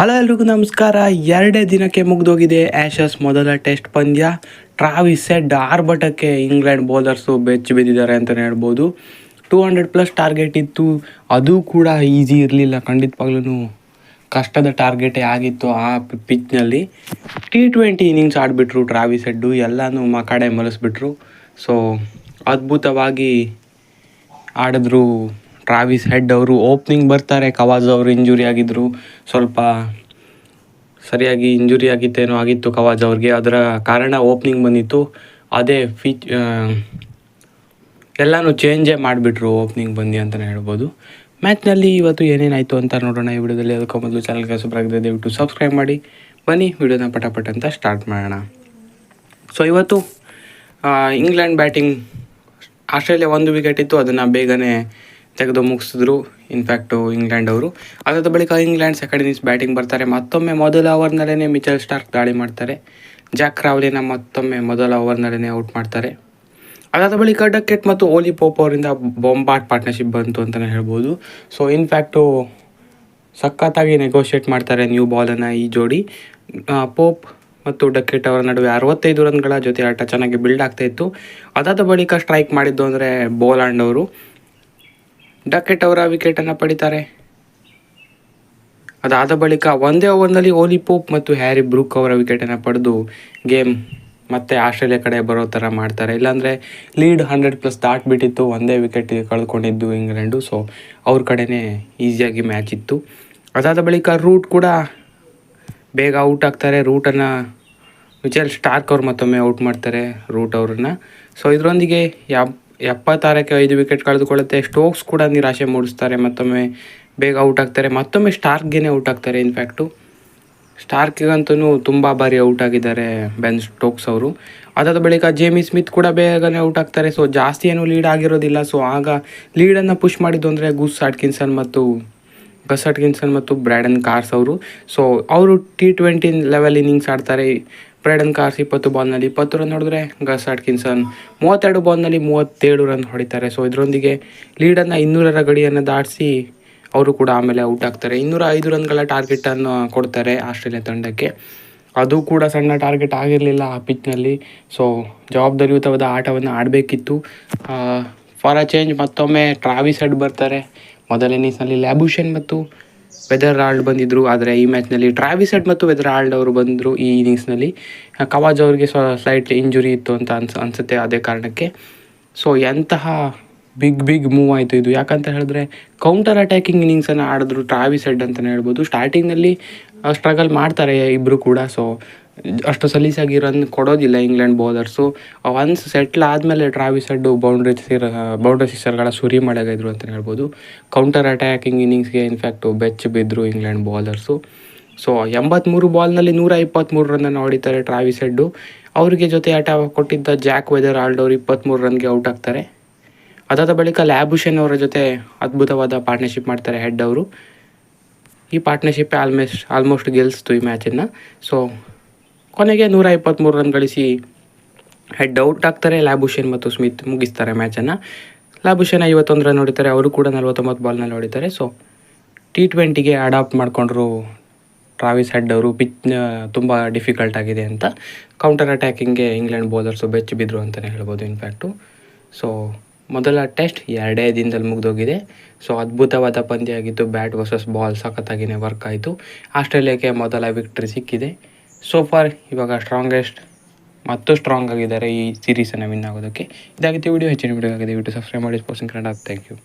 Hello ಎಲ್ರಿಗೂ ನಮಸ್ಕಾರ. ಎರಡೇ ದಿನಕ್ಕೆ ಮುಗ್ದೋಗಿದೆ. ಆ್ಯಶಸ್ ಮೊದಲ ಟೆಸ್ಟ್ ಪಂದ್ಯ. ಟ್ರಾವಿಸ್ ಸೆಡ್ ಆರ್ಭಟಕ್ಕೆ ಇಂಗ್ಲೆಂಡ್ ಬೌಲರ್ಸು ಬೆಚ್ಚಿ ಬಿದ್ದಿದ್ದಾರೆ ಅಂತಲೇ ಹೇಳ್ಬೋದು. ಟೂ ಹಂಡ್ರೆಡ್ ಪ್ಲಸ್ ಟಾರ್ಗೆಟ್ ಇತ್ತು. ಅದು ಕೂಡ ಈಸಿ ಇರಲಿಲ್ಲ. ಖಂಡಿತವಾಗ್ಲೂ ಕಷ್ಟದ ಟಾರ್ಗೆಟೇ ಆಗಿತ್ತು ಆ ಪಿಚ್ನಲ್ಲಿ. ಟಿ ಟ್ವೆಂಟಿ ಇನ್ನಿಂಗ್ಸ್ ಆಡಿಬಿಟ್ರು ಟ್ರಾವಿಸ್ ಹೆಡ್ಡು ಎಲ್ಲನೂ ಮಕಾಡೆ ಮಲಸ್ಬಿಟ್ರು. ಸೊ, ಅದ್ಭುತವಾಗಿ ಆಡಿದ್ರು ಟ್ರಾವಿಸ್ ಹೆಡ್ ಅವರು ಓಪ್ನಿಂಗ್ ಬರ್ತಾರೆ ಕವಾಜ್ ಅವರು ಇಂಜುರಿ ಆಗಿದ್ದರು ಸ್ವಲ್ಪ ಸರಿಯಾಗಿ ಇಂಜುರಿ ಆಗಿತ್ತೇನೋ ಆಗಿತ್ತು ಕವಾಜ್ ಅವ್ರಿಗೆ. ಅದರ ಕಾರಣ ಓಪ್ನಿಂಗ್ ಬಂದಿತ್ತು. ಅದೇ ಫೀಚ್ ಎಲ್ಲನೂ ಚೇಂಜೇ ಮಾಡಿಬಿಟ್ರು ಓಪ್ನಿಂಗ್ ಬಂದು ಅಂತಲೇ ಹೇಳ್ಬೋದು. ಮ್ಯಾಚ್ನಲ್ಲಿ ಇವತ್ತು ಏನೇನಾಯಿತು ಅಂತ ನೋಡೋಣ. ಈ ವಿಡಿಯೋದಲ್ಲಿ ಅದಕ್ಕೂ ಮೊದಲು ಚಾನಲ್ಗೆ ಸುಬ್ರಾಗಿದೆ ದಯವಿಟ್ಟು ಸಬ್ಸ್ಕ್ರೈಬ್ ಮಾಡಿ. ಬನ್ನಿ, ವಿಡಿಯೋನ ಪಟಾಪಟ್ ಅಂತ ಸ್ಟಾರ್ಟ್ ಮಾಡೋಣ. ಸೊ ಇವತ್ತು ಇಂಗ್ಲೆಂಡ್ ಬ್ಯಾಟಿಂಗ್ ಆಸ್ಟ್ರೇಲಿಯಾ ಒಂದು ವಿಕೆಟ್ ಇತ್ತು. ಅದನ್ನು ಬೇಗನೆ ತೆಗೆದು ಮುಗಿಸಿದ್ರು. ಇನ್ಫ್ಯಾಕ್ಟು ಇಂಗ್ಲೆಂಡ್ ಅವರು. ಅದಾದ ಬಳಿಕ ಇಂಗ್ಲೆಂಡ್ ಸೆಕೆಂಡ್ ಇನ್ನಿಂಗ್ಸ್ ಬ್ಯಾಟಿಂಗ್ ಬರ್ತಾರೆ. ಮತ್ತೊಮ್ಮೆ ಮೊದಲ ಓವರ್ನಲ್ಲೇ ಮಿಚಲ್ ಸ್ಟಾರ್ಕ್ ದಾಳಿ ಮಾಡ್ತಾರೆ. ಜಾಕ್ ರಾವ್ಲಿನ ಮತ್ತೊಮ್ಮೆ ಮೊದಲ ಓವರ್ನಲ್ಲೇ ಔಟ್ ಮಾಡ್ತಾರೆ. ಅದಾದ ಬಳಿಕ ಡಕೆಟ್ ಮತ್ತು ಓಲಿ ಪೋಪ್ ಅವರಿಂದ ಬೊಂಬಾಟ್ ಪಾರ್ಟ್ನರ್ಶಿಪ್ ಬಂತು ಅಂತಲೇ ಹೇಳ್ಬೋದು. ಸೊ ಇನ್ಫ್ಯಾಕ್ಟು ಸಖತ್ತಾಗಿ ನೆಗೋಷಿಯೇಟ್ ಮಾಡ್ತಾರೆ ನ್ಯೂ ಬಾಲನ್ನು ಈ ಜೋಡಿ. ಪೋಪ್ ಮತ್ತು ಡಕೆಟ್ ಅವರ ನಡುವೆ ಅರವತ್ತೈದು ರನ್ಗಳ ಜೊತೆ ಆಟ ಚೆನ್ನಾಗಿ ಬಿಲ್ಡ್ ಆಗ್ತಾಯಿತ್ತು ಅದಾದ ಬಳಿಕ ಸ್ಟ್ರೈಕ್ ಮಾಡಿದ್ದು ಅಂದರೆ ಬೋಲಾಂಡ್ ಅವರು. ಡಕೆಟ್ ಅವರ ವಿಕೆಟನ್ನು ಪಡಿತಾರೆ. ಅದಾದ ಬಳಿಕ ಒಂದೇ ಓವರ್ನಲ್ಲಿ ಓಲಿ ಪೋಪ್ ಮತ್ತು ಹ್ಯಾರಿ ಬ್ರೂಕ್ ಅವರ ವಿಕೆಟನ್ನು ಪಡೆದು ಗೇಮ್ ಮತ್ತೆ ಆಸ್ಟ್ರೇಲಿಯಾ ಕಡೆ ಬರೋ ಥರ ಮಾಡ್ತಾರೆ. ಇಲ್ಲಾಂದರೆ ಲೀಡ್ ಹಂಡ್ರೆಡ್ ಪ್ಲಸ್ ದಾಟ್ಬಿಟ್ಟಿತ್ತು, ಒಂದೇ ವಿಕೆಟ್ ಕಳ್ಕೊಂಡಿದ್ದು ಇಂಗ್ಲೆಂಡು. ಸೊ, ಅವ್ರ ಕಡೆನೇ ಈಸಿಯಾಗಿ ಮ್ಯಾಚ್ ಇತ್ತು. ಅದಾದ ಬಳಿಕ ರೂಟ್ ಕೂಡ ಬೇಗ ಔಟ್ ಆಗ್ತಾರೆ. ರೂಟನ್ನು ಮಿಚೆಲ್ ಸ್ಟಾರ್ಕ್ ಅವ್ರು ಮತ್ತೊಮ್ಮೆ ಔಟ್ ಮಾಡ್ತಾರೆ, ರೂಟ್ ಅವ್ರನ್ನ. ಸೊ, ಇದರೊಂದಿಗೆ ಎಪ್ ಎಪ್ಪತ್ತಾರಕ್ಕೆ ಐದು ವಿಕೆಟ್ ಕಳೆದುಕೊಳ್ಳುತ್ತೆ. ಸ್ಟೋಕ್ಸ್ ಕೂಡ ನಿರಾಶೆ ಮೂಡಿಸ್ತಾರೆ. ಮತ್ತೊಮ್ಮೆ ಬೇಗ ಔಟ್ ಆಗ್ತಾರೆ. ಮತ್ತೊಮ್ಮೆ ಸ್ಟಾರ್ಕ್ಗೇನೆ ಔಟ್ ಆಗ್ತಾರೆ ಇನ್ಫ್ಯಾಕ್ಟು ಸ್ಟಾರ್ಕಿಗಂತೂ ತುಂಬ ಬಾರಿ ಔಟ್ ಆಗಿದ್ದಾರೆ ಬೆನ್ ಸ್ಟೋಕ್ಸ್ ಅವರು. ಅದಾದ ಬಳಿಕ ಜೇಮಿ ಸ್ಮಿತ್ ಕೂಡ ಬೇಗನೆ ಔಟ್ ಆಗ್ತಾರೆ. ಸೊ ಜಾಸ್ತಿ ಏನು ಲೀಡ್ ಆಗಿರೋದಿಲ್ಲ. ಸೊ ಆಗ ಲೀಡನ್ನು ಪುಷ್ ಮಾಡಿದ್ದು ಅಂದರೆ ಗುಸ್ ಆಡ್ಕಿನ್ಸನ್ ಮತ್ತು ಗಸ್ ಅಟ್ಕಿನ್ಸನ್ ಮತ್ತು ಬ್ರ್ಯಾಡನ್ ಕಾರ್ಸ್ ಅವರು. ಸೊ ಅವರು ಟಿ ಟ್ವೆಂಟಿ ಲೆವೆಲ್ ಇನ್ನಿಂಗ್ಸ್ ಆಡ್ತಾರೆ. ಬ್ರ್ಯಾಡನ್ ಕಾರ್ಸ್ ಇಪ್ಪತ್ತು ಬಾಲ್ನಲ್ಲಿ ಇಪ್ಪತ್ತು ರನ್ ಹೊಡೆದ್ರೆ ಗಸ್ ಆಡ್ಕಿನ್ಸನ್ ಮೂವತ್ತೆರಡು ಬಾಲ್ನಲ್ಲಿ ಮೂವತ್ತೇಳು ರನ್ ಹೊಡಿತಾರೆ. ಸೊ ಇದರೊಂದಿಗೆ ಲೀಡನ್ನು ಇನ್ನೂರರ ಗಡಿಯನ್ನು ದಾಟಿಸಿ ಅವರು ಕೂಡ ಆಮೇಲೆ ಔಟ್ ಆಗ್ತಾರೆ. ಇನ್ನೂರ ಐದು ರನ್ಗಳ ಟಾರ್ಗೆಟನ್ನು ಕೊಡ್ತಾರೆ ಆಸ್ಟ್ರೇಲಿಯಾ ತಂಡಕ್ಕೆ. ಅದು ಕೂಡ ಸಣ್ಣ ಟಾರ್ಗೆಟ್ ಆಗಿರಲಿಲ್ಲ ಆ ಪಿಚ್ನಲ್ಲಿ. ಸೊ ಜವಾಬ್ದಾರಿಯುತವಾದ ಆಟವನ್ನು ಆಡಬೇಕಿತ್ತು. ಫಾರ್ ಅ ಚೇಂಜ್ ಮತ್ತೊಮ್ಮೆ ಟ್ರಾವಿಸ್ ಹೆಡ್ ಬರ್ತಾರೆ. ಮೊದಲ ಇನ್ನಿಂಗ್ಸ್ನಲ್ಲಿ ಲ್ಯಾಬುಷನ್ ಮತ್ತು ವೆದರ್ ಆಲ್ಡ್ ಬಂದಿದ್ದರು ಆದರೆ ಈ ಮ್ಯಾಚ್ನಲ್ಲಿ ಟ್ರಾವಿಸ್ ಹೆಡ್ ಮತ್ತು ವೆದರ್ ಆಲ್ಡ್ ಅವರು ಬಂದರು ಈ ಇನಿಂಗ್ಸ್ನಲ್ಲಿ ಕವಾಜ್ ಅವರಿಗೆ ಸ್ವ ಸ್ಲೈಟ್ಲಿ ಇಂಜುರಿ ಇತ್ತು ಅಂತ ಅನ್ಸ, ಅನಿಸುತ್ತೆ ಅದೇ ಕಾರಣಕ್ಕೆ. ಸೊ ಎಂತಹ ಬಿಗ್ ಬಿಗ್ ಮೂವ್ ಆಯಿತು ಇದು. ಯಾಕಂತ ಹೇಳಿದ್ರೆ ಕೌಂಟರ್ ಅಟ್ಯಾಕಿಂಗ್ ಇನಿಂಗ್ಸನ್ನು ಆಡಿದ್ರು ಟ್ರಾವಿಸ್ ಹೆಡ್ ಅಂತಲೇ ಹೇಳ್ಬೋದು. ಸ್ಟಾರ್ಟಿಂಗ್ನಲ್ಲಿ ಸ್ಟ್ರಗಲ್ ಮಾಡ್ತಾರೆ ಇಬ್ಬರು ಕೂಡ. ಸೊ ಅಷ್ಟು ಸಲೀಸಾಗಿ ರನ್ ಕೊಡೋದಿಲ್ಲ ಇಂಗ್ಲೆಂಡ್ ಬೌಲರ್ಸು ಒನ್ಸ್ ಸೆಟ್ಲ್ ಆದಮೇಲೆ ಟ್ರಾವಿಸ್ ಹೆಡ್ಡು ಬೌಂಡ್ರಿ ಸಿರ್ ಬೌಂಡ್ರಿ ಸಿಕ್ಸರ್ಗಳ ಸುರಿ ಮಳೆಗಿದ್ರು ಅಂತಲೇ ಹೇಳ್ಬೋದು. ಕೌಂಟರ್ ಅಟ್ಯಾಕಿಂಗ್ ಇನ್ನಿಂಗ್ಸ್ಗೆ ಇನ್ಫ್ಯಾಕ್ಟು ಬೆಚ್ಚ ಬಿದ್ದರು ಇಂಗ್ಲೆಂಡ್ ಬೌಲರ್ಸು ಸೊ ಎಂಬತ್ತ್ಮೂರು ಬಾಲ್ನಲ್ಲಿ ನೂರ ಇಪ್ಪತ್ತ್ಮೂರು ರನ್ನನ್ನು ಹೊಡಿತಾರೆ ಟ್ರಾವಿಸ್ ಹೆಡ್ಡು ಅವರಿಗೆ ಜೊತೆ ಆಟ ಕೊಟ್ಟಿದ್ದ ಜಾಕ್ ವೆದರ್ ಆಲ್ಡ್ ಅವರು ಇಪ್ಪತ್ತ್ಮೂರು ರನ್ಗೆ ಔಟ್ ಆಗ್ತಾರೆ. ಅದಾದ ಬಳಿಕ ಲ್ಯಾಬುಷನ್ ಅವರ ಜೊತೆ ಅದ್ಭುತವಾದ ಪಾರ್ಟ್ನರ್ಶಿಪ್ ಮಾಡ್ತಾರೆ ಹೆಡ್ ಅವರು. ಈ ಪಾರ್ಟ್ನರ್ಶಿಪ್ ಆಲ್ಮೋಸ್ಟ್ ಆಲ್ಮೋಸ್ಟ್ ಗೆಲ್ಲಿಸ್ತು ಈ ಮ್ಯಾಚನ್ನು ಸೊ ಕೊನೆಗೆ ನೂರ ಇಪ್ಪತ್ತ್ಮೂರು ರನ್ ಗಳಿಸಿ ಹೆಡ್ ಔಟ್ ಆಗ್ತಾರೆ. ಲ್ಯಾಬುಷನ್ ಮತ್ತು ಸ್ಮಿತ್ ಮುಗಿಸ್ತಾರೆ ಮ್ಯಾಚನ್ನು ಲ್ಯಾಬುಷನ್ ಐವತ್ತೊಂದು ರನ್ ಹೊಡಿತಾರೆ. ಅವರು ಕೂಡ ನಲ್ವತ್ತೊಂಬತ್ತು ಬಾಲ್ನಲ್ಲಿ ಹೊಡಿತಾರೆ. ಸೊ ಟಿ ಟ್ವೆಂಟಿಗೆ ಅಡಾಪ್ಟ್ ಮಾಡಿಕೊಂಡ್ರು ಟ್ರಾವಿಸ್ ಹೆಡ್ ಅವರು. ಪಿಚ್ ತುಂಬ ಡಿಫಿಕಲ್ಟ್ ಆಗಿದೆ ಅಂತ. ಕೌಂಟರ್ ಅಟ್ಯಾಕಿಂಗ್ಗೆ ಇಂಗ್ಲೆಂಡ್ ಬೌಲರ್ಸು ಬೆಚ್ಚು ಬಿದ್ದರು ಅಂತಲೇ ಹೇಳ್ಬೋದು ಇನ್ಫ್ಯಾಕ್ಟು ಸೊ ಮೊದಲ ಟೆಸ್ಟ್ ಎರಡೇ ದಿನದಲ್ಲಿ ಮುಗಿದೋಗಿದೆ. ಸೊ ಅದ್ಭುತವಾದ ಪಂದ್ಯ ಆಗಿತ್ತು. ಬ್ಯಾಟ್ ವರ್ಸಸ್ ಬಾಲ್ ಸಖತ್ತಾಗಿನೇ ವರ್ಕ್ ಆಯಿತು. ಆಸ್ಟ್ರೇಲಿಯಾಕ್ಕೆ ಮೊದಲ ವಿಕ್ಟ್ರಿ ಸಿಕ್ಕಿದೆ. ಸೊ ಫಾರ್ ಇವಾಗ ಸ್ಟ್ರಾಂಗೆಸ್ಟ್ ಮತ್ತು ಸ್ಟ್ರಾಂಗ್ ಆಗಿದ್ದಾರೆ ಈ ಸೀರೀಸನ್ನು ವಿನ್ ಆಗೋದಕ್ಕೆ. ಇದಾಗಿತ್ತು ವಿಡಿಯೋ ಹೆಚ್ಚಿನ ವಿಡಿಯೋ ಆಗಿದೆ ವಿಡಿಯೋ ಸಬ್ಸ್ಕ್ರೈಬ್ ಮಾಡಿ ಸ್ಪೋರ್ಟ್ಸ್ ಕನ್ನಡ ಥ್ಯಾಂಕ್ ಯು